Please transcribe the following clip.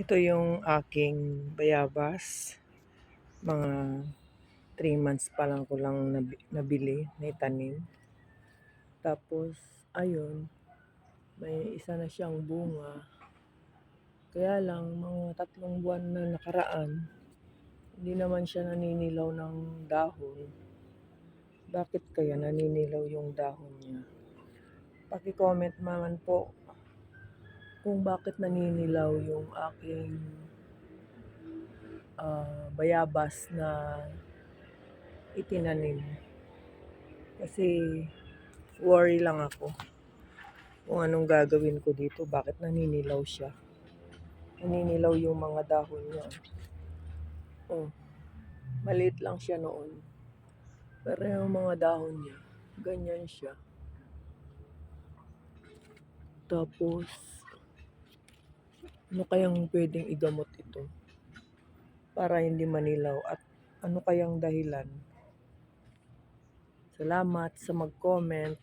Ito yung aking bayabas. Mga 3 months pa lang ko lang nabi- nabili, naitanim. Tapos, ayun, may isa na siyang bunga. Kaya lang, mga tatlong buwan na nakaraan, hindi naman siya naninilaw ng dahon. Bakit kaya naninilaw yung dahon niya? Paki-comment naman po kung bakit naninilaw yung aking ah, bayabas na itinanim. Kasi worry lang ako kung anong gagawin ko dito, bakit naninilaw siya. Naninilaw yung mga dahon niya. Oh, maliit lang siya noon. Pero yung mga dahon niya, ganyan siya. Tapos, ano kayang pwedeng igamot ito? Para hindi manilaw at ano kayang dahilan? Salamat sa mag-comment.